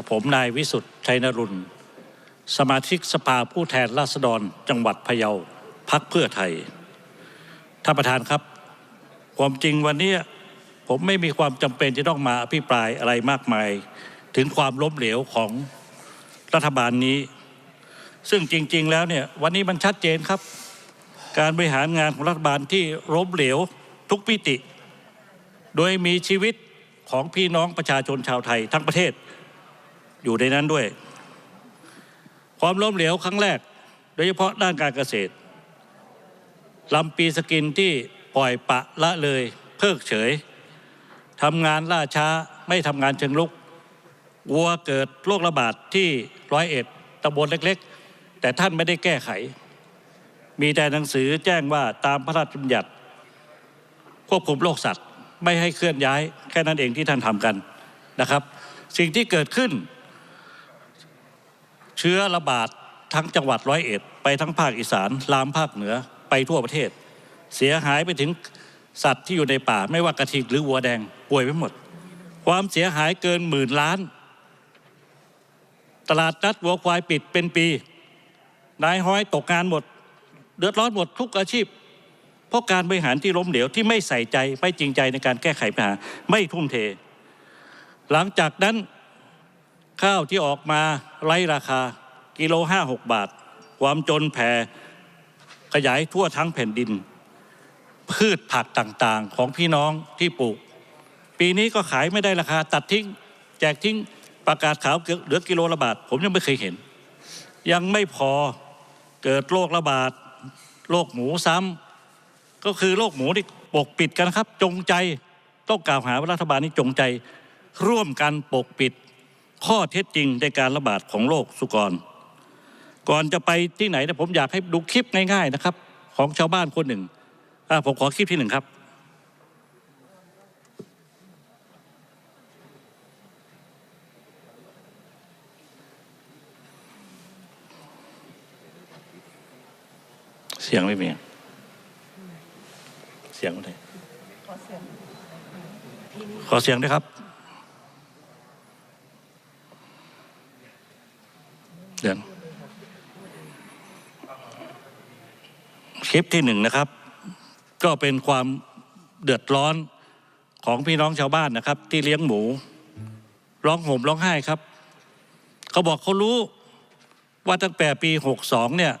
กับผมนายวิสุทธ์ชัยนรุณสมาชิกสภาผู้แทนราษฎรจังหวัดพะเยาพักเพื่อไทยท่านประธานครับ ความจริงวันนี้ผมไม่มีความจำเป็นจะต้องมาอภิปรายอะไรมากมาย ถึงความล้มเหลวของรัฐบาลนี้ ซึ่งจริง ๆ แล้วเนี่ยวันนี้มันชัดเจนครับ การบริหารงานของรัฐบาลที่ล้มเหลวทุกมิติ โดยมีชีวิตของพี่น้องประชาชนชาวไทยทั้งประเทศ อยู่ในนั้นด้วย ความล้มเหลวครั้งแรก โดยเฉพาะด้านการเกษตรลำปีสกินที่ปล่อยปะละเลย เพิกเฉยทำงานล่าช้าไม่ทำงานเชิงลุกวัวเกิดโรคระบาดที่ร้อยเอ็ดตำบลเล็กๆ แต่ท่านไม่ได้แก้ไข มีแต่หนังสือแจ้งว่าตามพระราชบัญญัติ ควบคุมโรคสัตว์ ไม่ให้เคลื่อนย้าย แค่นั้นเองที่ท่านทำกันนะครับ สิ่งที่เกิดขึ้น เชื้อระบาดทั้งจังหวัดร้อยเอ็ดไปทั้งภาคอีสานลามภาคเหนือไปทั่วประเทศ เสียหายไปถึงสัตว์ที่อยู่ในป่า ไม่ว่ากระทิงหรือวัวแดงป่วยไปหมด ความเสียหายเกินหมื่นล้าน ตลาดนัดวัวควายปิดเป็นปี นายห้อยตกงานหมด เดือดร้อนหมดทุกอาชีพ เพราะการบริหารที่ล้มเหลวที่ไม่ใส่ใจไม่จริงใจในการแก้ไขปัญหาไม่ทุ่มเท หลังจากนั้น ข้าวที่ออกมาไร้ราคากิโลห้าหกบาท ความจนแผ่ขยายทั่วทั้งแผ่นดิน พืชผักต่างๆ ของพี่น้องที่ปลูก ปีนี้ก็ขายไม่ได้ราคาตัดทิ้ง แจกทิ้งประกาศขาวเหลือกิโลละบาท ผมยังไม่เคยเห็น ยังไม่พอเกิดโรคระบาดโรคหมูซ้ำก็คือโรคหมูที่ปกปิดกันครับ จงใจต้องกล่าวหาว่ารัฐบาลนี้จงใจ ร่วมกันปกปิด ข้อเท็จจริงในการระบาดของโรคสุกร ก่อนจะไปที่ไหนนะผมอยากให้ดูคลิปง่ายๆนะครับ ของชาวบ้านคนหนึ่งผมขอคลิปที่หนึ่งครับเสียงไม่มี เสียงไม่ได้ขอเสียงด้วยครับ เดี๋ยวคลิปที่หนึ่งนะครับ ก็เป็นความเดือดร้อนของพี่น้องชาวบ้านนะครับ ที่เลี้ยงหมู ร้องห่มร้องไห้ครับ เขาบอกเขารู้ว่าตั้งแต่ปีหกสองเนี่ย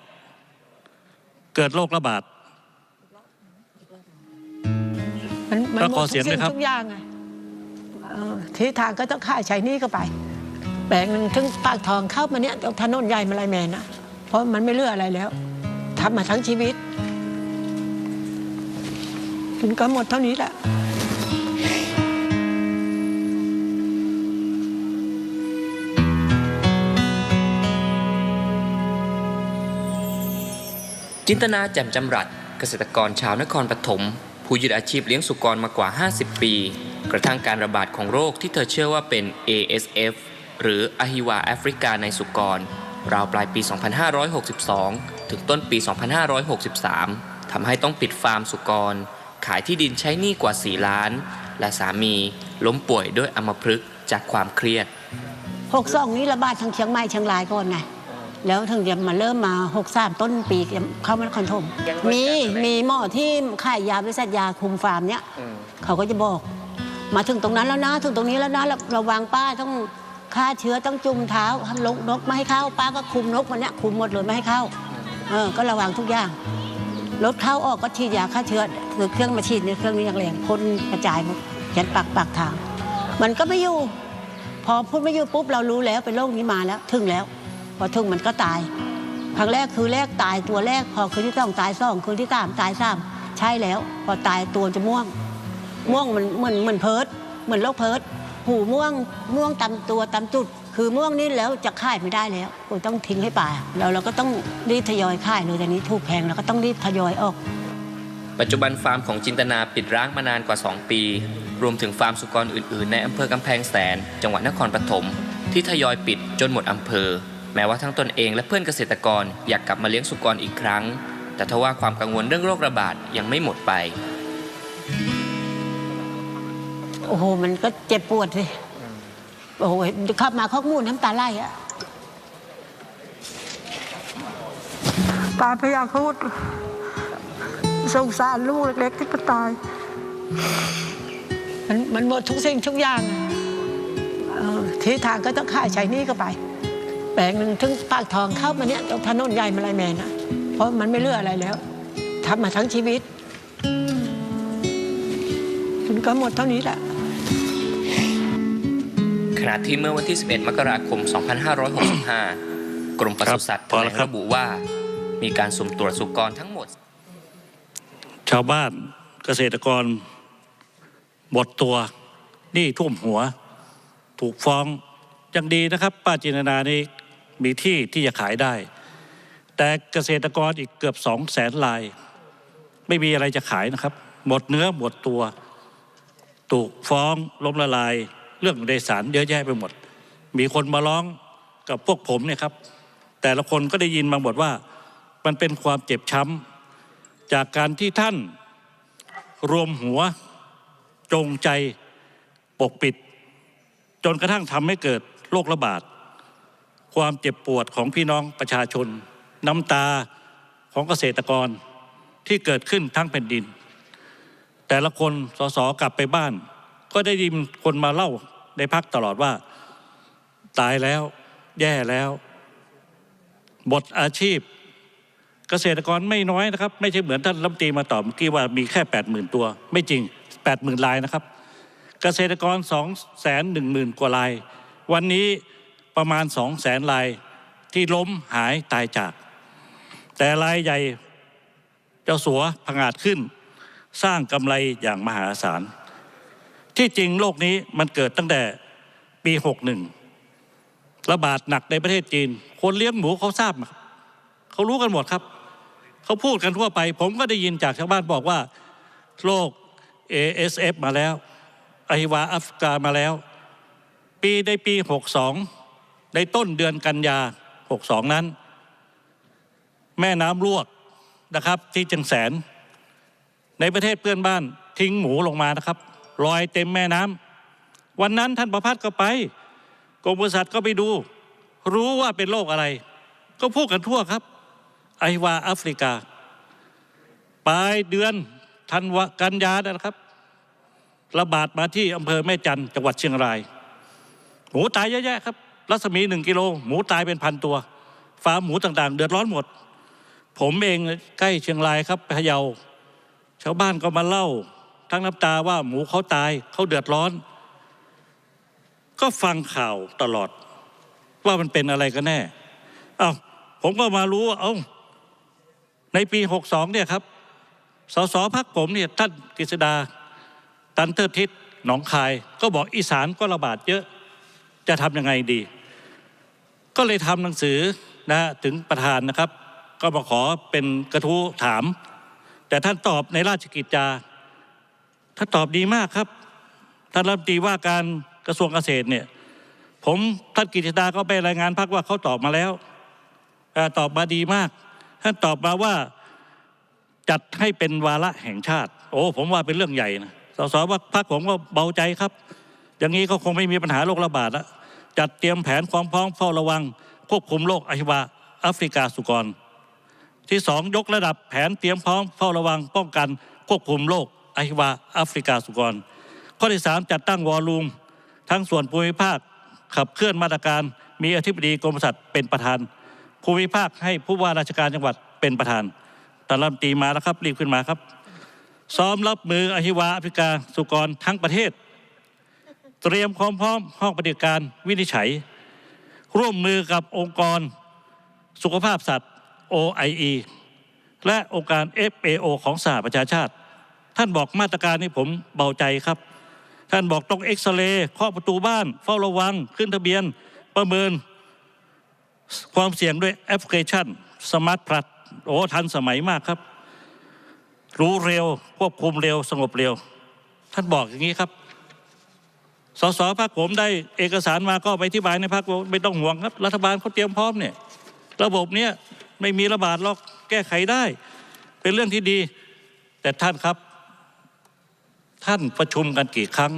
เกิดโรคระบาดมันมันก็หมขอดเสียงทุกด้วยครับทุกอย่างไงเออที่ทางก็ต้องค่ายใช้หนี่เข้าไป แปลงหนึ่งถึงปากทองเข้ามาเนี่ยตรงถนนใหญ่มาลายแมนนะเพราะมันไม่เลือกอะไรแล้วทำมาทั้งชีวิตมันก็หมดเท่านี้แหละจินตนาแจ่มจำรัดเกษตรกรชาวนครปฐมผู้ยึดอาชีพเลี้ยงสุกรมากว่า 50 ปี กระทั่งการระบาดของโรคที่เธอเชื่อว่าเป็น ASF หรืออหิวาแอฟริกาในสุกร ราวปลายปี 2562 ถึงต้นปี 2563 ทำให้ต้องปิดฟาร์มสุกร ขายที่ดินใช้หนี้กว่า 4 ล้าน และสามีล้มป่วยด้วยอัมพฤกษ์จากความเครียดหกสองนี้ระบาดทางเชียงใหม่เชียงรายก่อนไงแล้วถึงจะมาเริ่มมาหกสามต้นปีเข้ามานครธมมีมีหมอที่ขายยาบริษัทยาคุมฟาร์มเนี้ยเขาก็จะบอก มาถึงตรงนั้นแล้วนะ ถึงตรงนี้แล้วนะระระวังป้าต้อง ฆ่าเชื้อต้องจุ่มเท้าทำลงนกไม่ให้เข้าป้าก็คุมนกมันเนี้ยคุมหมดเลยไม่ให้เข้าเออก็ระวังทุกอย่างรถเข้าออกก็ฉีดยาฆ่าเชื้อคือเครื่องมาฉีดเนี่ยเครื่องนี้อย่างแรงพ่นกระจายหมดยันปากปากทาง มันก็ไม่อยู่ พอพูดไม่อยู่ปุ๊บเรารู้แล้วเป็นโรคนี้มาแล้ว ถึงแล้ว พอถึงมันก็ตายครั้งแรกคือแรกตายตัวแรก พอคืนที่สองตายสองคืนที่สามตายสามใช่แล้ว พอตายตัวจะม่วง ม่วงมันเหมือนเหมือนเพิร์ดเหมือนโรคเพิร์ด หูม่วงม่วงตามตัวตามจุด คือม่วงนี่แล้วจะขายไม่ได้แล้วโอ้ยต้องทิ้งให้ป่าแล้วเราก็ต้องรีบทยอยขายเลยแต่นี้ถูกแพงเราก็ต้องรีบทยอยออก ปัจจุบันฟาร์มของจินตนาปิดร้างมานานกว่า 2 ปี รวมถึงฟาร์มสุกรอื่นๆ ในอำเภอกำแพงแสน จังหวัดนครปฐมที่ทยอยปิดจนหมดอำเภอ แม้ว่าทั้งตนเองและเพื่อนเกษตรกรอยากกลับมาเลี้ยงสุกรอีกครั้ง แต่ทว่าความกังวลเรื่องโรคระบาดยังไม่หมดไป โอ้โห มันก็เจ็บปวดสิโอ้ยขับมาข้อมูลน้ำตาไหลอะตายพยาพูดสงสารลูกเล็ก ๆ ที่มาตาย มันมันหมดทุกสิ่งทุกอย่างเออที่ทางก็ต้องค่าใช้หนี่ก็ไป แปลงหนึ่งถึงปากทองเข้ามาเนี่ยตรงถนนใหญ่มาลายแมนอะเพราะมันไม่เหลืออะไรแล้วทำมาทั้งชีวิตมันก็หมดเท่านี้แหละ ขณะที่เมื่อวันที่ 11 มกราคม 2565 กรมปศุสัตว์ครับพอแล้วแถลงครับระบุว่า มีการสุ่มตรวจสุกรทั้งหมด ชาวบ้านเกษตรกรหมดตัวหนี่ท่วมหัว ถูกฟ้องยังดีนะครับ ป้าจินตนานี่มีที่ที่จะขายได้ แต่เกษตรกรอีกเกือบสองแสนลาย ไม่มีอะไรจะขายนะครับ หมดเนื้อหมดตัว ถูกฟ้องล้มละลาย เรื่องโดยสารเยอะแยะไปหมด มีคนมาร้องกับพวกผมเนี่ยครับ แต่ละคนก็ได้ยินมาหมดว่า มันเป็นความเจ็บช้ำจากการที่ท่านรวมหัวจงใจปกปิด จนกระทั่งทำให้เกิดโรคระบาด ความเจ็บปวดของพี่น้องประชาชน น้ำตาของเกษตรกรที่เกิดขึ้นทั้งแผ่นดิน แต่ละคนสสกลับไปบ้าน ก็ได้ยินคนมาเล่า ในพักตลอดว่า ตายแล้ว แย่แล้ว หมดอาชีพ เกษตรกรไม่น้อยนะครับ ไม่ใช่เหมือนท่านรัฐมนตรีมาตอบเมื่อกี้ว่ามีแค่แปดหมื่นตัว ไม่จริงแปดหมื่นลายนะครับ เกษตรกรสองแสนหนึ่งหมื่นกว่าลาย วันนี้ประมาณสองแสนลายที่ล้มหายตายจาก แต่รายใหญ่เจ้าสัวผงาดขึ้น สร้างกำไรอย่างมหาศาล ที่จริงโลกนี้มันเกิดตั้งแต่ปีหกหนึ่งระบาดหนักในประเทศจีน คนเลี้ยงหมูเขาทราบครับเขารู้กันหมดครับ เขาพูดกันทั่วไป ผมก็ได้ยินจากชาวบ้านบอกว่าโรค ASF มาแล้วอหิวาอัฟกามาแล้ว ปีในปี 62 ในต้นเดือนกันยา 62 นั้น แม่น้ำลวกนะครับที่จังแสน ในประเทศเพื่อนบ้านทิ้งหมูลงมานะครับ ลอยเต็มแม่น้ำวันนั้นท่านประพัฒน์ก็ไปกรมปศุสัตว์ก็ไปดู รู้ว่าเป็นโรคอะไร ก็พูดกันทั่วครับ ไอวาแอฟริกา ปลายเดือนธันวากันยานะครับ ระบาดมาที่อำเภอแม่จันจังหวัดเชียงราย หมูตายเยอะแยะครับ รัศมีหนึ่งกิโล หมูตายเป็นพันตัวฟาร์มหมูต่างๆ เดือดร้อนหมด ผมเองใกล้เชียงรายครับพะเยาชาวบ้านก็มาเล่า ทั้งน้ำตาว่าหมูเขาตายเขาเดือดร้อน ก็ฟังข่าวตลอด ว่ามันเป็นอะไรกันแน่เอา้าผมก็มารู้ว่าเอ้าในปี62เนี่ยครับสสพักผมเนี่ยท่านกฤษดา ตันเทอร์ทิศหนองคาย ก็บอกอีสานก็ระบาดเยอะจะทำยังไงดี ก็เลยทำหนังสือนะถึงประธานนะครับ ก็มาขอเป็นกระทู้ถาม แต่ท่านตอบในราชกิจจา ท่านตอบดีมากครับท่านรัฐมนตรีว่าการกระทรวงเกษตรเนี่ย ผมท่านกิจดาก็ไปรายงานพักว่าเขาตอบมาแล้วตอบมาดีมาก ท่านตอบมาว่าจัดให้เป็นวาระแห่งชาติ โอ้ผมว่าเป็นเรื่องใหญ่นะสสว่าพักผมก็เบาใจครับ อย่างนี้ก็คงไม่มีปัญหาโรคระบาดแล้วจัดเตรียมแผนความพร้อมเฝ้าระวัง ควบคุมโรคอหิวาแอฟริกาสุกร ที่สองยกระดับแผนเตรียมพร้อมเฝ้าระวังป้องกันควบคุมโรค อหิวาแอฟริกาสุกร ข้อที่สามจัดตั้งวอลลุ่มทั้งส่วนภูมิภาคขับเคลื่อนมาตรการมีอธิบดีกรมสัตว์เป็นประธาน ภูมิภาคให้ผู้ว่าราชการจังหวัดเป็นประธานตอนรัฐมนตรีมาแล้วครับรีบขึ้นมาครับ ซ้อมรับมืออหิวาแอฟริกาสุกรทั้งประเทศ เตรียมความพร้อมห้องปฏิบัติการ วินิจฉัย ร่วมมือกับองค์กร สุขภาพสัตว์ OIE และองค์การ FAO ของสหประชาชาติ ท่านบอกมาตรการนี้ผมเบาใจครับ ท่านบอกต้องเอ็กซเรย์เคาะประตูบ้าน เฝ้าระวังขึ้นทะเบียนประเมิน ความเสี่ยงด้วยแอปพลิเคชันสมาร์ทพลัสโอ้ทันสมัยมากครับ รู้เร็วควบคุมเร็วสงบเร็ว ท่านบอกอย่างนี้ครับสสพักผมได้เอกสารมาก็ไปที่บายในพักไม่ต้องห่วงครับ รัฐบาลเขาเตรียมพร้อมเนี่ย ระบบเนี้ยไม่มีระบาดหรอกแก้ไขได้ เป็นเรื่องที่ดี แต่ท่านครับ ท่านประชุมกันกี่ครั้ง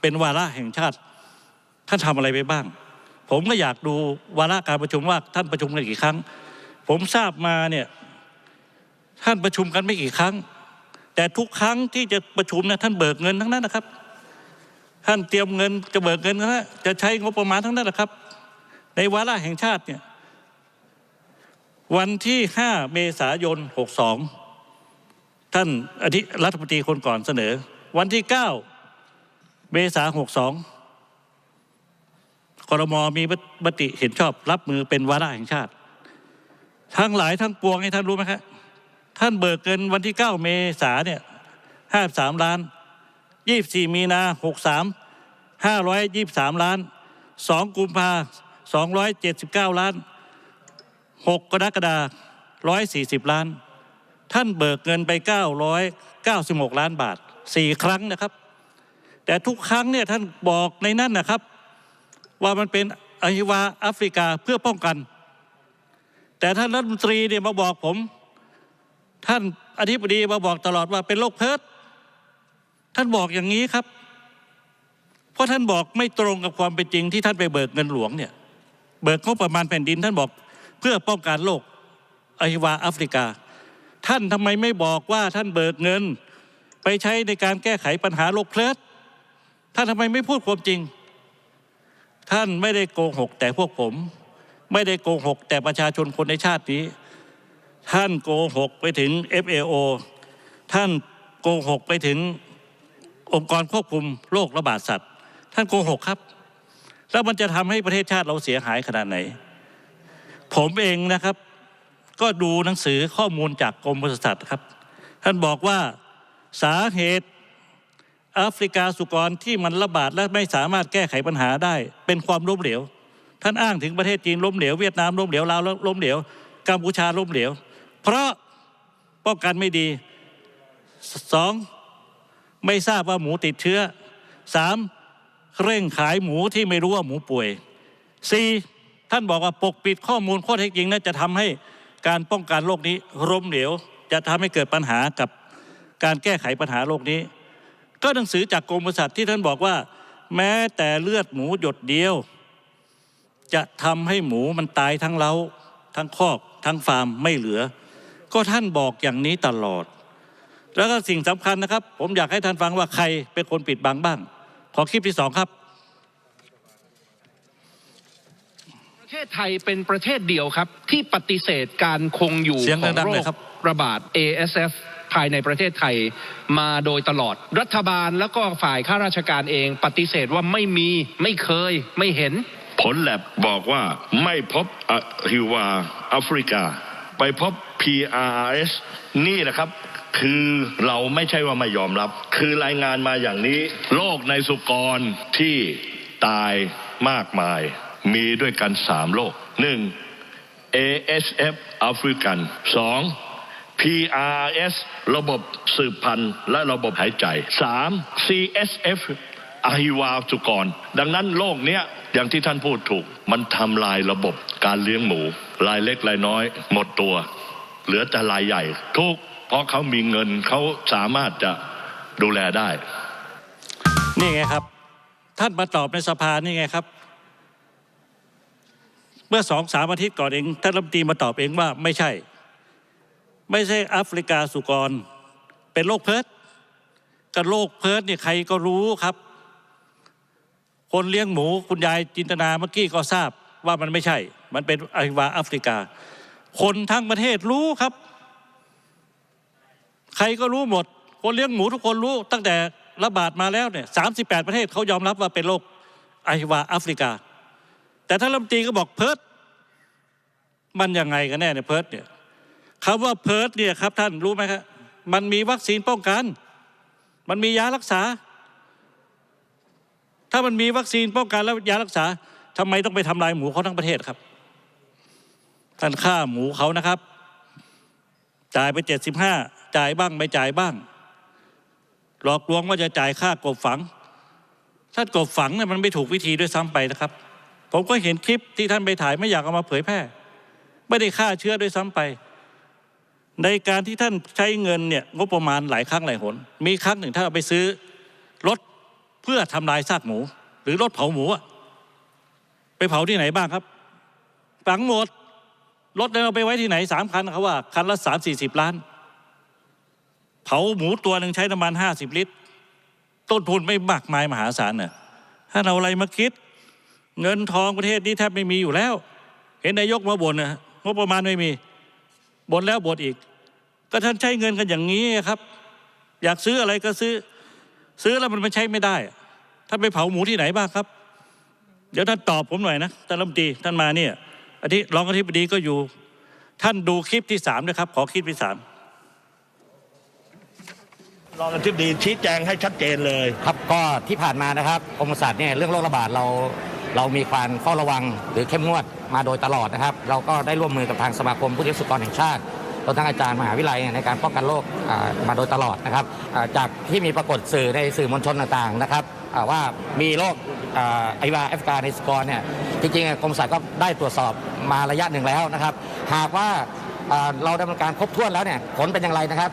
เป็นวาระแห่งชาติ ท่านทำอะไรไปบ้าง ผมก็อยากดูวาระการประชุมว่าท่านประชุมกันกี่ครั้ง ผมทราบมาเนี่ยท่านประชุมกันไม่กี่ครั้ง แต่ทุกครั้งที่จะประชุมเนี่ยท่านเบิกเงินทั้งนั้นนะครับ ท่านเตรียมเงินจะเบิกเงินนะจะใช้งบประมาณทั้งนั้นนะครับ ในวาระแห่งชาติเนี่ยวันที่ 5 เมษายน 62 ท่านอธิรัฐมนตรีคนก่อนเสนอ วันที่เก้าเมษาหกสองคอรมอมีมติเห็นชอบรับมือเป็นวาระแห่งชาติ ทั้งหลายทั้งปวงให้ท่านรู้ไหมครับท่านเบิกเกินวันที่เก้าเมษาเนี่ยห้าสามล้านยี่สี่มีนาหกสามห้าร้อยยี่สามล้านสองกุมภาสองร้อยเจ็ดสิบเก้าล้านหกกรกฎาร้อยสี่สิบล้าน ท่านเบิกเงินไปเก้าร้อยเก้าสิบหกล้านบาท 4ครั้งนะครับ แต่ทุกครั้งเนี่ยท่านบอกในนั้นนะครับ ว่ามันเป็นอหิวาแอฟริกาเพื่อป้องกัน แต่ท่านรัฐมนตรีเนี่ยมาบอกผม ท่านอธิบดีมาบอกตลอดว่าเป็นโรคเพิร์ดท่านบอกอย่างนี้ครับ เพราะท่านบอกไม่ตรงกับความเป็นจริงที่ท่านไปเบิกเงินหลวงเนี่ยเบิกงบประมาณแผ่นดิน ท่านบอกเพื่อป้องกันโรคอหิวาแอฟริกา ท่านทำไมไม่บอกว่าท่านเบิกเงิน ไปใช้ในการแก้ไขปัญหาโรคเพลิดท่านทำไมไม่พูดความจริง ท่านไม่ได้โกหกแต่พวกผม ไม่ได้โกหกแต่ประชาชนคนในชาตินี้ ท่านโกหกไปถึง FAO ท่านโกหกไปถึงองค์กรควบคุมโรคระบาดสัตว์ ท่านโกหกครับ แล้วมันจะทำให้ประเทศชาติเราเสียหายขนาดไหน ผมเองนะครับ ก็ดูหนังสือข้อมูลจากกรมปศุสัตว์ครับ ท่านบอกว่า สาเหตุแอฟริกาสุกรที่มันระบาดและไม่สามารถแก้ไขปัญหาได้ เป็นความล้มเหลว ท่านอ้างถึงประเทศจีนล้มเหลวเวียดนามล้มเหลวลาวล้มเหลวกัมพูชาล้มเหลว เพราะป้องกันไม่ดีสองไม่ทราบว่าหมูติดเชื้อสามเร่งขายหมูที่ไม่รู้ว่าหมูป่วยสี่ท่านบอกว่าปกปิดข้อมูลข้อเท็จจริงนั้นจะทำให้การป้องกันโรคนี้ล้มเหลว จะทำให้เกิดปัญหากับ การแก้ไขปัญหาโรคนี้ ก็หนังสือจากกรมปศุสัตว์ที่ท่านบอกว่า แม้แต่เลือดหมูหยดเดียว จะทำให้หมูมันตายทั้งเล้าทั้งคอก ทั้งฟาร์มไม่เหลือ ก็ท่านบอกอย่างนี้ตลอด แล้วก็สิ่งสำคัญนะครับ ผมอยากให้ท่านฟังว่าใครเป็นคนปิดบังบ้าง ขอคลิปที่สองครับประเทศไทยเป็นประเทศเดียวครับ ที่ปฏิเสธการคงอยู่เสียงของดังๆโรหน่คอยครับระบาด ASF ภายในประเทศไทยมาโดยตลอด รัฐบาลแล้วก็ฝ่ายข้าราชการเองปฏิเสธว่าไม่มีไม่เคยไม่เห็น ผลแลบบอกว่าไม่พบฮิวาแอฟริกา ไปพบ PRS นี่แหละครับคือเราไม่ใช่ว่าไม่ยอมรับ คือรายงานมาอย่างนี้ โรคในสุกรที่ตายมากมาย มีด้วยกันสามโรคหนึ่ง ASF แอฟริกันสอง PRS ระบบสืบพันธุ์และระบบหายใจ 3. CSF อหิวาสุกร ดังนั้นโรคเนี้ยอย่างที่ท่านพูดถูก มันทำลายระบบการเลี้ยงหมู รายเล็กรายน้อย หมดตัว เหลือแต่รายใหญ่ทุกเพราะเขามีเงินเขาสามารถจะดูแลได้ นี่ไงครับ ท่านมาตอบในสภานี่ไงครับ เมื่อสองสามอาทิตย์ก่อนเองท่านรัฐมนตรีมาตอบเองว่าไม่ใช่ ไม่ใช่แอฟริกาสุกร เป็นโรคเพิร์ดกับโรคเพิร์ดเนี่ยใครก็รู้ครับ คนเลี้ยงหมูคุณยายจินตนาเมื่อกี้ก็ทราบว่ามันไม่ใช่ มันเป็นอหิวาแอฟริกา คนทั้งประเทศรู้ครับ ใครก็รู้หมด คนเลี้ยงหมูทุกคนรู้ ตั้งแต่ระบาดมาแล้วเนี่ยสามสิบแปดประเทศเขายอมรับว่าเป็นโรคอหิวาแอฟริกา แต่ท่านรัฐมนตรีก็บอกเพิร์ดมันยังไงกันแน่เนี่ยเพิร์ดเนี่ย คำว่าเพิร์ดเนี่ยครับท่านรู้ไหมครับมันมีวัคซีนป้องกัน มันมียารักษา ถ้ามันมีวัคซีนป้องกันแล้วยารักษาทำไมต้องไปทำลายหมูเขาทั้งประเทศครับ ท่านฆ่าหมูเขานะครับ จ่ายไปเจ็ดสิบห้าจ่ายบ้างไม่จ่ายบ้าง หลอกลวงว่าจะจ่ายค่ากบฝังถ้ากบฝังเนี่ยมันไม่ถูกวิธีด้วยซ้ำไปนะครับ ผมก็เห็นคลิปที่ท่านไปถ่ายไม่อยากเอามาเผยแพร่ ไม่ได้ฆ่าเชื้อด้วยซ้ำไป ในการที่ท่านใช้เงินเนี่ยงบประมาณหลายครั้งหลายหน มีครั้งหนึ่งท่านเอาไปซื้อรถเพื่อทำลายซากหมู หรือรถเผาหมูอะไปเผาที่ไหนบ้างครับฝังหมดรถเราไปไว้ที่ไหนสามคันเขาว่าคันละสามสี่สิบล้าน เผาหมูตัวหนึ่งใช้น้ำมันห้าสิบลิตร ต้นทุนไม่มากมายมหาศาลเน่ะถ้าเอาอะไรมาคิด เงินทองประเทศนี้แทบไม่มีอยู่แล้ว เห็นนายกมาบ่นนะงบประมาณไม่มี บ่นแล้วบ่นอีก ก็ท่านใช้เงินกันอย่างนี้ครับ อยากซื้ออะไรก็ซื้อ ซื้อแล้วมันไม่ใช้ไม่ได้อะท่านไปเผาหมูที่ไหนบ้างครับ เดี๋ยวท่านตอบผมหน่อยนะท่านรัฐมนตรีท่านมาเนี่ยอาทิรองอธิบดีก็อยู่ ท่านดูคลิปที่สามนะครับ ขอคลิปที่สามรองอธิบดีชี้แจงให้ชัดเจนเลยครับก็ที่ผ่านมานะครับกรมปศุสัตว์เนี่ยเรื่องโรคระบาดเราเรามีความเฝ้าระวังหรือเข้มงวด มาโดยตลอดนะครับ เราก็ได้ร่วมมือกับทางสมาคมผู้เลี้ยงสุกรแห่งชาติรวมทั้งอาจารย์มหาวิทยาลัยในการป้องกันโรคมาโดยตลอดนะครับจากที่มีปรากฏสื่อในสื่อมวลชนต่างๆนะครับว่ามีโรคไอวาแอฟกาในสกอร์เนี่ยจริงๆกรมศุสัตว์ก็ได้ตรวจสอบมาระยะหนึ่งแล้วนะครับ หากว่า เราดำเนินการครบถ้วนแล้วเนี่ยผลเป็นอย่างไรนะครับ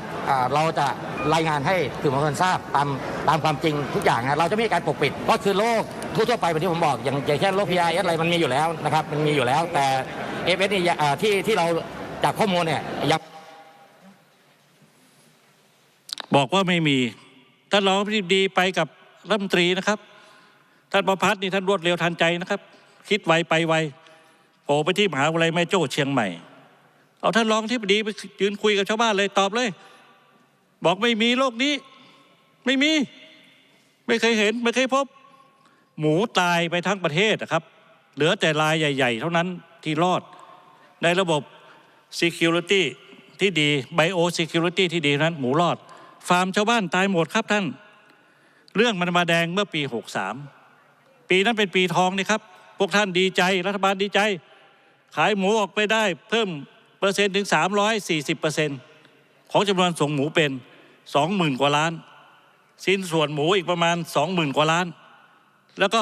เราจะรายงานให้สื่อมวลชนทราบตามตามความจริงทุกอย่างนะเราจะไม่มีการปกปิดก็คือโรคทั่วไปแบบที่ผมบอก อย่างอย่างเช่นโรค PIS อะไรมันมีอยู่แล้วนะครับมันมีอยู่แล้ว แต่เอฟเอสนี่ที่ที่เราจากข้อมูลเนี่ยยังบอกว่าไม่มีท่านรองอธิบดีไปกับรัฐมนตรีนะครับ ท่านประพัฒน์นี่ท่านรวดเร็วทันใจนะครับ คิดไวไปไวโผล่ไปที่มหาวิทยาลัยแม่โจ้เชียงใหม่ เอาท่านรองที่บดีไปยืนคุยกับชาวบ้านเลยตอบเลย บอกไม่มีโรคนี้ ไม่มี ไม่เคยเห็น ไม่เคยพบ หมูตายไปทั้งประเทศนะครับ เหลือแต่รายใหญ่ ๆ เท่านั้นที่รอด ในระบบ Security ที่ดี Bio Security ที่ดีนั้น หมูรอด ฟาร์มชาวบ้านตายหมดครับท่าน เรื่องมันมาแดงเมื่อปี 63 ปีนั้นเป็นปีทองนี่ครับ พวกท่านดีใจรัฐบาลดีใจ ขายหมูออกไปได้เพิ่ม ถึง 340เปอร์เซ็นต์ของจำนวนส่งหมูเป็น 20,000 กว่าล้าน สิ้นส่วนหมูอีกประมาณ 20,000 กว่าล้าน แล้วก็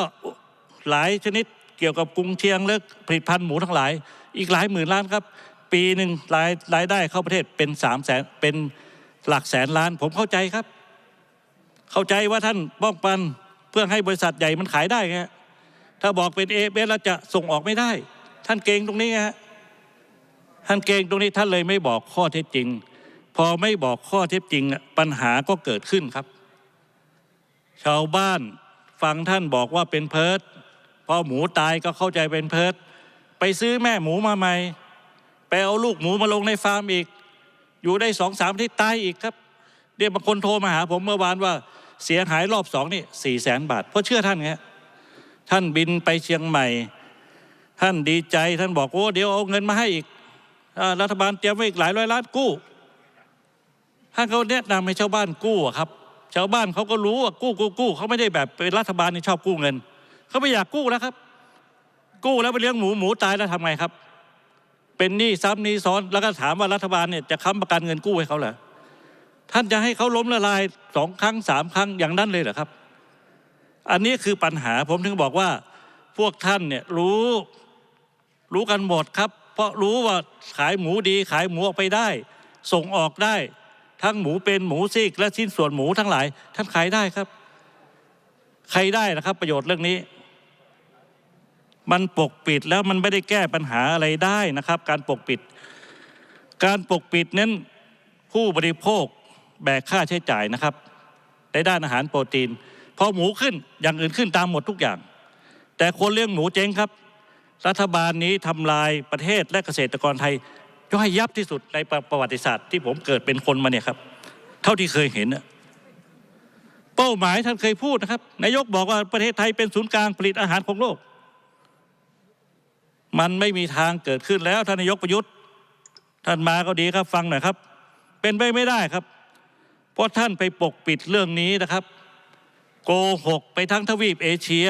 หลายชนิดเกี่ยวกับกรุงเชียงและผลิตภัณฑ์หมูทั้งหลาย อีกหลายหมื่นล้านครับ ปีหนึ่งรายรายได้เข้าประเทศเป็นสามแสนเป็นหลักแสนล้าน ผมเข้าใจครับ เข้าใจว่าท่านป้องกันเพื่อให้บริษัทใหญ่มันขายได้ไงถ้าบอกเป็นเอเบแล้วจะส่งออกไม่ได้ ท่านเก่งตรงนี้ไงฮะ ท่านเก่งตรงนี้ท่านเลยไม่บอกข้อเท็จจริง พอไม่บอกข้อเท็จจริงอะปัญหาก็เกิดขึ้นครับ ชาวบ้านฟังท่านบอกว่าเป็นเพิร์ดพอหมูตายก็เข้าใจเป็นเพิร์ดไปซื้อแม่หมูมาใหม่ไปเอาลูกหมูมาลงในฟาร์มอีก อยู่ได้สองสามที่ตายอีกครับเดี๋ยวบางคนโทรมาหาผมเมื่อวานว่าเสียหายรอบสองนี่สี่แสนบาท เพราะเชื่อท่านไงท่านบินไปเชียงใหม่ ท่านดีใจท่านบอกโอ้เดี๋ยวเอาเงินมาให้อีก รัฐบาลเตรียมไว้อีกหลายร้อยล้านกู้ท่านเขาแนะนำให้ชาวบ้านกู้ครับ ชาวบ้านเขาก็รู้ว่ากู้กู้กู้เขาไม่ได้แบบเป็นรัฐบาลที่ชอบกู้เงินเขาไม่อยากกู้แล้วครับ กู้แล้วไปเลี้ยงหมูหมูตายแล้วทำไงครับ เป็นหนี้ซ้ำหนี้ซ้อนแล้วก็ถามว่ารัฐบาลเนี่ยจะค้ำประกันเงินกู้ให้เขาเหรอท่านจะให้เขาล้มละลายสองครั้งสามครั้งอย่างนั้นเลยเหรอครับ อันนี้คือปัญหาผมถึงบอกว่า พวกท่านเนี่ยรู้รู้กันหมดครับ เพราะรู้ว่าขายหมูดีขายหมูออกไปได้ ส่งออกได้ ทั้งหมูเป็นหมูซีกและชิ้นส่วนหมูทั้งหลาย ท่านขายได้ครับ ใครได้นะครับ ประโยชน์เรื่องนี้ มันปกปิดแล้วมันไม่ได้แก้ปัญหาอะไรได้นะครับ การปกปิด การปกปิดนั้นผู้บริโภคแบกค่าใช้จ่ายนะครับในด้านอาหารโปรตีนพอหมูขึ้นอย่างอื่นขึ้นตามหมดทุกอย่าง แต่คนเลี้ยงหมูเจ๊งครับ รัฐบาลนี้ทำลายประเทศและเกษตรกรไทยย่อยยับที่สุดในประวัติศาสตร์ที่ผมเกิดเป็นคนมาเนี่ยครับ เท่าที่เคยเห็นเป้าหมายท่านเคยพูดนะครับ นายกบอกว่าประเทศไทยเป็นศูนย์กลางผลิตอาหารของโลก มันไม่มีทางเกิดขึ้นแล้วท่านนายกประยุทธ์ ท่านมาก็ดีครับฟังหน่อยครับ เป็นไปไม่ได้ครับ เพราะท่านไปปกปิดเรื่องนี้นะครับ โกหกไปทั้งทวีปเอเชีย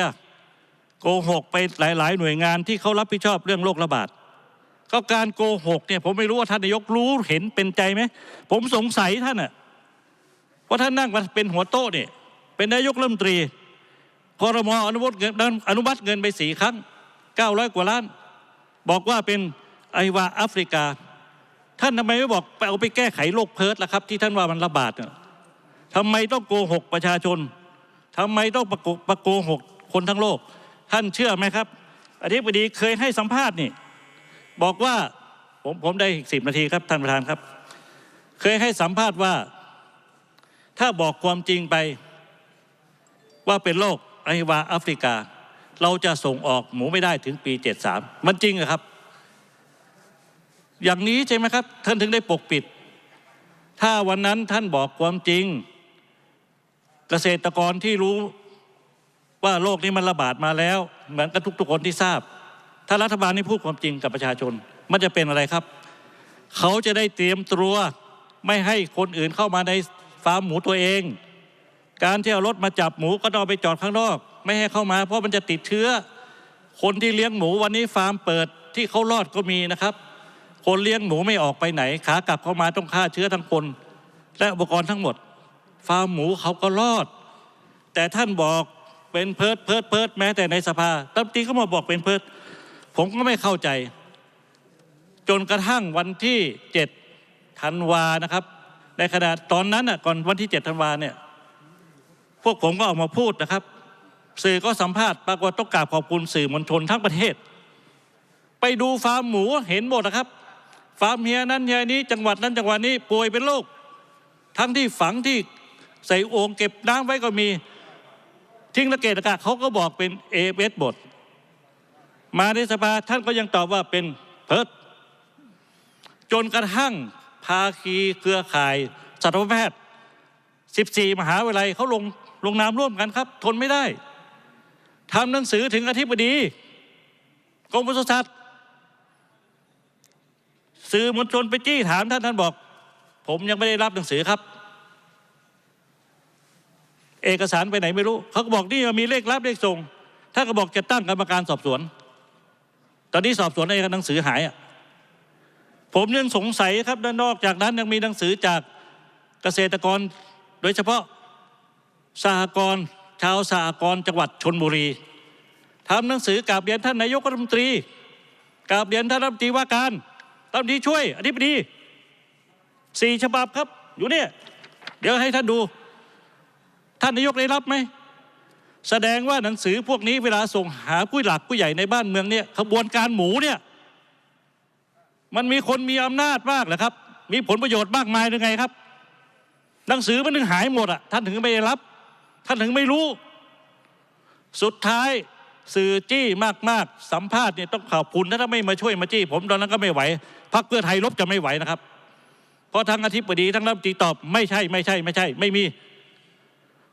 โกหกไปหลาย ๆ หน่วยงานที่เขารับผิดชอบเรื่องโรคระบาดก็การโกหกเนี่ยผมไม่รู้ว่าท่านนายกรู้เห็นเป็นใจไหมผมสงสัยท่านอะเพราะท่านนั่งมาเป็นหัวโต๊ะเนี่ยเป็นนายกรัฐมนตรีคอรมออนุมัติเงินอนุมัติเงินไปสี่ครั้งเก้าร้อยกว่าล้าน บอกว่าเป็นไอวาแอฟริกา ท่านทำไมไม่บอกไปเอาไปแก้ไขโรคเพิร์ดล่ะครับ ที่ท่านว่ามันระบาดเนี่ยทำไมต้องโกหกประชาชนทำไมต้องประกประโกหกคนทั้งโลก ท่านเชื่อไหมครับอธิบดีเคยให้สัมภาษณ์นี่ บอกว่าผมผมได้อีกสิบนาทีครับท่านประธานครับ เคยให้สัมภาษณ์ว่า ถ้าบอกความจริงไปว่าเป็นโรคไอวาแอฟริกา เราจะส่งออกหมูไม่ได้ถึงปี 73 มันจริงเหรอครับ อย่างนี้ใช่ไหมครับ ท่านถึงได้ปกปิด ถ้าวันนั้นท่านบอกความจริง เกษตรกรที่รู้ ว่าโรคนี้มันระบาดมาแล้ว เหมือนกับทุกๆคนที่ทราบ ถ้ารัฐบาลนี่พูดความจริงกับประชาชน มันจะเป็นอะไรครับ เขาจะได้เตรียมตัวไม่ให้คนอื่นเข้ามาในฟาร์มหมูตัวเอง การที่เอารถมาจับหมูก็ต้องเอาไปจอดข้างนอก ไม่ให้เข้ามา เพราะมันจะติดเชื้อ คนที่เลี้ยงหมูวันนี้ฟาร์มเปิดที่เขารอดก็มีนะครับ คนเลี้ยงหมูไม่ออกไปไหน ขากลับเข้ามาต้องฆ่าเชื้อทั้งคน และอุปกรณ์ทั้งหมด ฟาร์มหมูเขาก็รอด แต่ท่านบอก เป็นเพิดเพิดเพิดแม้แต่ในสภาตั้มตีเขามาบอกเป็นเพิดผมก็ไม่เข้าใจ จนกระทั่งวันที่เจ็ดธันวานะครับ ในขณะตอนนั้นน่ะก่อนวันที่เจ็ดธันวาเนี่ย พวกผมก็ออกมาพูดนะครับ สื่อก็สัมภาษณ์ปรากฏต้องกราบขอบคุณสื่อมวลชนทั้งประเทศ ไปดูฟาร์มหมูเห็นหมดนะครับ ฟาร์มเฮียนั้นเฮียนี้ จังหวัดนั้นจังหวัดนี้ป่วยเป็นโรคทั้งที่ฝังที่ใส่โอ่งเก็บน้ำไว้ก็มี ทิ้งระเกะระกะเขาก็บอกเป็นเอเสบท มาในสภาท่านก็ยังตอบว่าเป็นเพิร์ดจนกระทั่งภาคีเครือข่ายสัตวแพทย์ 14 มหาวิทยาลัยเขาลงลงนามร่วมกันครับ ทนไม่ได้ทำหนังสือถึงอธิบดีกรมปศุสัตว์สื่อมวลชนไปจี้ถามท่านท่านบอก ผมยังไม่ได้รับหนังสือครับ เอกสารไปไหนไม่รู้ เขาก็บอกนี่มีเลขรับเลขส่งถ้านก็บอกจะตั้งกรรมการสอบสวน ตอนนี้สอบสวนอะไรกันหนังสือหายอะผมยังสงสัยครับด้านนอกจากนั้นยังมีหนังสือจากเกษตรกร โดยเฉพาะสหกรณ์ชาวสหกรณ์จังหวัดชนบุรีทำหนังสือกราบเรียนท่านนายกรัฐมนตรีกราบเรียนท่านรัฐมนตรีว่าการรัฐมนตรีช่วยอธิบดีสี่ฉบับครับ อยู่เนี่ย เดี๋ยวให้ท่านดู ท่านนายกได้รับไหม แสดงว่าหนังสือพวกนี้เวลาส่งหาผู้หลักผู้ใหญ่ในบ้านเมืองเนี่ยขบวนการหมูเนี่ยมันมีคนมีอำนาจมากเหรอครับ มีผลประโยชน์มากมายหรือไงครับ หนังสือมันถึงหายหมดอะท่านถึงไม่ได้รับ ท่านถึงไม่รู้ สุดท้ายสื่อจี้มากๆ สัมภาษณ์เนี่ยต้องขอบคุณถ้าไม่มาช่วยมาจี้ ผมตอนนั้นก็ไม่ไหวพรรคเพื่อไทยลบจะไม่ไหวนะครับ เพราะทั้งอธิบดีทั้งรัฐมนตรีตอบไม่ใช่ไม่ใช่ไม่ใช่ ไม่มี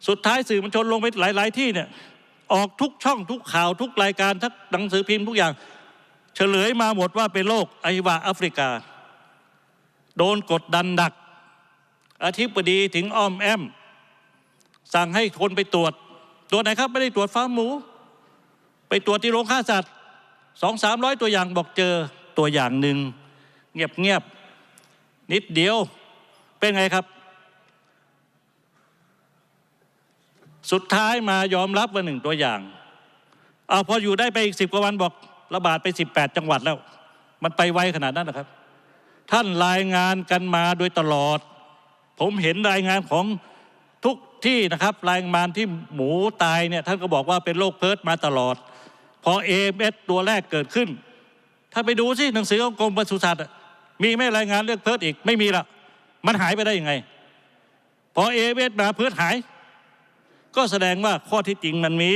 สุดท้ายสื่อมวลชนลงไปหลาย ๆ ที่เนี่ยออกทุกช่องทุกข่าวทุกรายการทุกหนังสือพิมพ์ทุกอย่าง เฉลยมาหมดว่าเป็นโรคไอวาแอฟริกา โดนกดดันหนักอธิบดีถึงอ้อมแอม สั่งให้คนไปตรวจตรวจไหนครับ ไม่ได้ตรวจฟาร์มหมู ไปตรวจที่โรงฆ่าสัตว์สองสามร้อยตัวอย่างบอกเจอตัวอย่างหนึ่งเงียบเงียบๆนิดเดียวเป็นไงครับ สุดท้ายมายอมรับว่าหนึ่งตัวอย่างเอาพออยู่ได้ไปอีกสิบกว่าวันบอกระบาดไปสิบแปดจังหวัดแล้ว มันไปไวขนาดนั้นนะครับ ท่านรายงานกันมาโดยตลอด ผมเห็นรายงานของทุกที่นะครับ รายงานที่หมูตายเนี่ยท่านก็บอกว่าเป็นโรคเพิร์ดมาตลอด พอเอเอสตัวแรกเกิดขึ้น ถ้าไปดูสิหนังสือของกรมปศุสัตว์มีไหม่รายงานเรื่องเพิร์ดอีกไม่มีละมันหายไปได้ยังไง พอเอเอสมาเพิร์ดหาย ก็แสดงว่าข้อที่จริงมันมี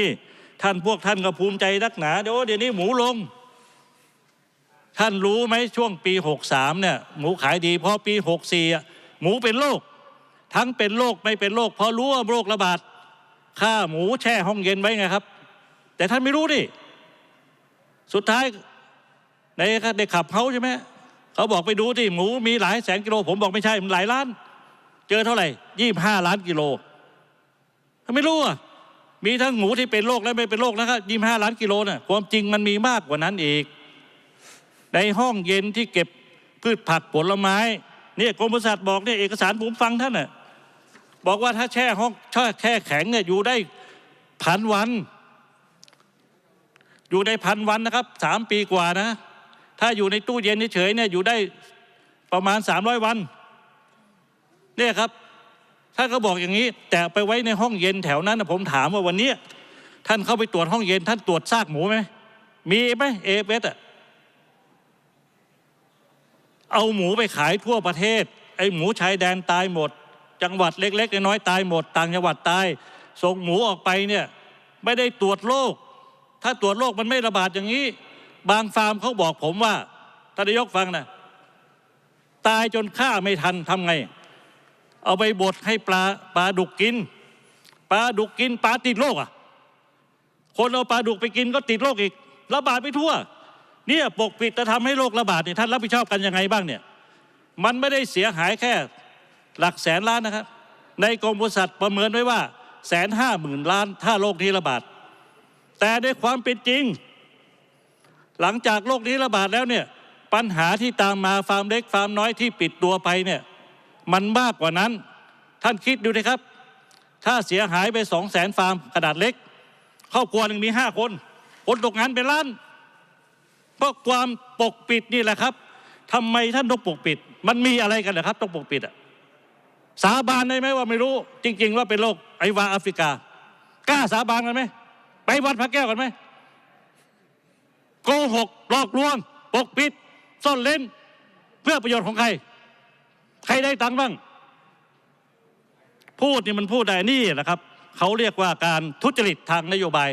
ท่านพวกท่านก็ภูมิใจนักหนาเดี๋ยวเดี๋ยวนี้หมูลง ท่านรู้ไหมช่วงปี 63เนี่ยหมูขายดีพอปี 64อะหมูเป็นโรคทั้งเป็นโรคไม่เป็นโรคพอรู้ว่าโรคระบาดฆ่าหมูแช่ห้องเย็นไว้ไงครับ แต่ท่านไม่รู้ดิสุดท้ายในในขับเขาใช่ไหมเขาบอกไปดูที่หมูมีหลายแสนกิโล ผมบอกไม่ใช่มันหลายล้าน เจอเท่าไหร่ยี่ห้าล้านกิโล ไม่รู้อะมีทั้งหมูที่เป็นโรคและไม่เป็นโรคนะครับยี่ห้าล้านกิโลน่ะความจริงมันมีมากกว่านั้นอีก ในห้องเย็นที่เก็บพืชผักผลไม้เนี่ยกรมปศุสัตว์บอกเนี่ยเอกสารผมฟังท่านน่ะบอกว่าถ้าแช่ห้องแช่แช่แข็งเนี่ยอยู่ได้พันวัน อยู่ได้พันวันนะครับสามปีกว่านะ ถ้าอยู่ในตู้เย็นเฉยเนี่ยอยู่ได้ประมาณสามร้อยวัน เนี่ยครับ ท่านก็บอกอย่างนี้ แต่ไปไว้ในห้องเย็นแถวนั้นนะผมถามว่าวันนี้ ท่านเข้าไปตรวจห้องเย็น ท่านตรวจซากหมูไหมมีไหมเอเอะเอาหมูไปขายทั่วประเทศ ไอ้หมูชายแดนตายหมด จังหวัดเล็กๆน้อยๆตายหมด ต่างจังหวัดตาย ส่งหมูออกไปเนี่ยไม่ได้ตรวจโรคถ้าตรวจโรคมันไม่ระบาดอย่างนี้ บางฟาร์มเขาบอกผมว่าท่านนายกฟังนะตายจนฆ่าไม่ทันทำไง เอาไปบดให้ปลาปลาดุกกินปลาดุกกินปลาติดโรคอะ คนเอาปลาดุกไปกินก็ติดโรคอีกระบาดไปทั่ว เนี่ยปกปิดจะทำให้โรคระบาดเนี่ยท่านรับผิดชอบกันยังไงบ้างเนี่ย มันไม่ได้เสียหายแค่หลักแสนล้านนะครับ ในกรมบริษัทประเมินไว้ว่าแสนห้าหมื่นล้านถ้าโรคนี้ระบาด แต่ในความเป็นจริง หลังจากโรคนี้ระบาดแล้วเนี่ยปัญหาที่ตามมาฟาร์มเล็กฟาร์มน้อยที่ปิดตัวไปเนี่ย มันมากกว่านั้น ท่านคิดดูนะครับ ถ้าเสียหายไปสองแสนฟาร์มขนาดเล็กครอบครัวหนึ่งมีห้าคน คนตกงานเป็นล้าน เพราะความปกปิดนี่แหละครับทำไมท่านต้องปกปิด มันมีอะไรกันเหรอครับ ต้องปกปิดอะสาบานได้ไหมว่าไม่รู้ จริง ๆ ว่าเป็นโรคไอวาแอฟริกา กล้าสาบานกันไหมไปวัดพระแก้วกันไหมโกหกหลอกลวง ปกปิดซ่อนเล่น เพื่อประโยชน์ของใคร ใครได้ตังค์บ้าง พูดนี่มันพูดได้นี่แหละครับ เขาเรียกว่าการทุจริตทางนโยบาย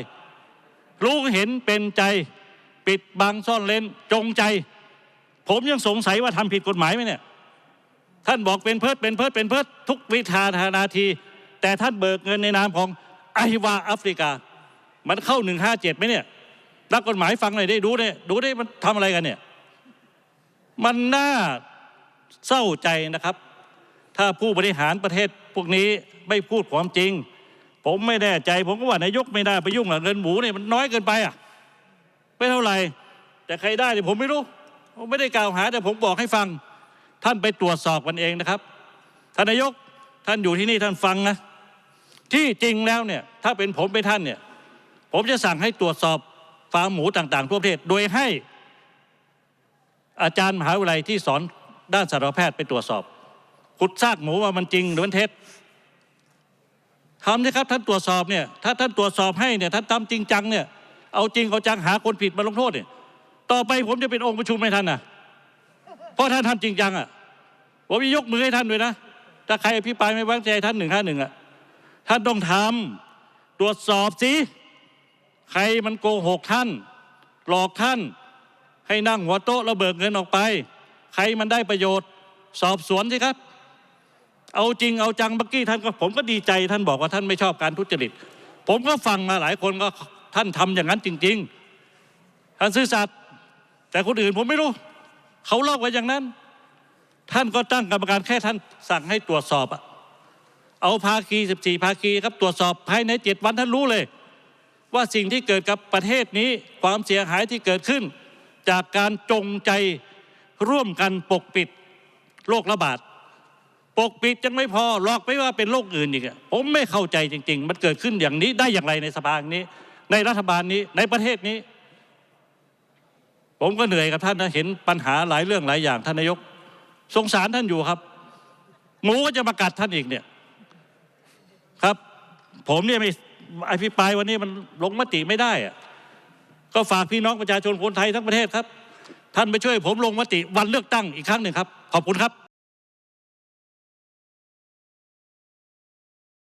รู้เห็นเป็นใจปิดบังซ่อนเล้นจงใจ ผมยังสงสัยว่าทำผิดกฎหมายไหมเนี่ย ท่านบอกเป็นเพิดเป็นเพิดเป็นเพิดทุกวิธาธานาที แต่ท่านเบิกเงินในนามของไอวาแอฟริกา มันเข้าหนึ่งห้าเจ็ดไหมเนี่ยนักกฎหมายฟังหน่อยได้ดูเนี่ยดูได้มันทำอะไรกันเนี่ย มันน่า เศร้าใจนะครับ ถ้าผู้บริหารประเทศพวกนี้ไม่พูดความจริง ผมไม่แน่ใจ ผมก็ว่านายกไม่ได้ไปยุ่งกับเงินหมูเนี่ยมันน้อยเกินไปอะไม่เท่าไหร่ แต่ใครได้เนี่ยผมไม่รู้ผมไม่ได้กล่าวหาแต่ผมบอกให้ฟัง ท่านไปตรวจสอบกันเองนะครับท่านนายกท่านอยู่ที่นี่ท่านฟังนะที่จริงแล้วเนี่ยถ้าเป็นผมเป็นท่านเนี่ยผมจะสั่งให้ตรวจสอบฟาร์มหมูต่างๆทั่วประเทศ โดยให้อาจารย์มหาวิทยาลัยที่สอน ด้านสัตวแพทย์ไปตรวจสอบ ขุดซากหมูว่ามันจริงหรือมันเท็จทำนะครับท่านตรวจสอบเนี่ยถ้าท่านตรวจสอบให้เนี่ยท่านทำจริงจังเนี่ยเอาจริงเอาจังหาคนผิดมาลงโทษเนี่ยต่อไปผมจะเป็นองค์ประชุมให้ท่านนะเพราะท่านทำจริงจังอะผมจะยกมือให้ท่านด้วยนะถ้าใครอภิปรายไม่ไว้วางใจท่านหนึ่งห้าหนึ่งอะท่านต้องทำตรวจสอบสิใครมันโกหกท่าน หลอกท่าน ให้นั่งหัวโต๊ะแล้วเบิกเงินออกไป ใครมันได้ประโยชน์ สอบสวนสิครับ เอาจริงเอาจังเมื่อกี้ท่านก็ผมก็ดีใจท่านบอกว่าท่านไม่ชอบการทุจริต ผมก็ฟังมาหลายคนก็ท่านทำอย่างนั้นจริง ๆ ท่านซื่อสัตย์แต่คนอื่นผมไม่รู้ เขาเล่าไว้อย่างนั้น ท่านก็ตั้งกรรมการแค่ท่านสั่งให้ตรวจสอบอะเอาภาคี 14 ภาคีครับตรวจสอบภายในเจ็ดวันท่านรู้เลย ว่าสิ่งที่เกิดกับประเทศนี้ความเสียหายที่เกิดขึ้น จากการจงใจ ร่วมกันปกปิดโรคระบาดปกปิดยังไม่พอหลอกไปว่าเป็นโรคอื่นอีกผมไม่เข้าใจจริง ๆ มันเกิดขึ้นอย่างนี้ได้อย่างไรในสภานี้ ในรัฐบาลนี้ในประเทศนี้ ผมก็เหนื่อยกับท่านนะเห็นปัญหาหลายเรื่องหลายอย่างท่านนายก สงสารท่านอยู่ครับหมูก็จะมากัดท่านอีกเนี่ยครับ ผมเนี่ยไม่อภิปรายวันนี้มันลงมติไม่ได้อะก็ฝากพี่น้องประชาชนคนไทยทั้งประเทศครับ ไปช่วยผมลงมติวันเลือกตั้งอีกครั้งหนึ่งครับขอบคุณครับ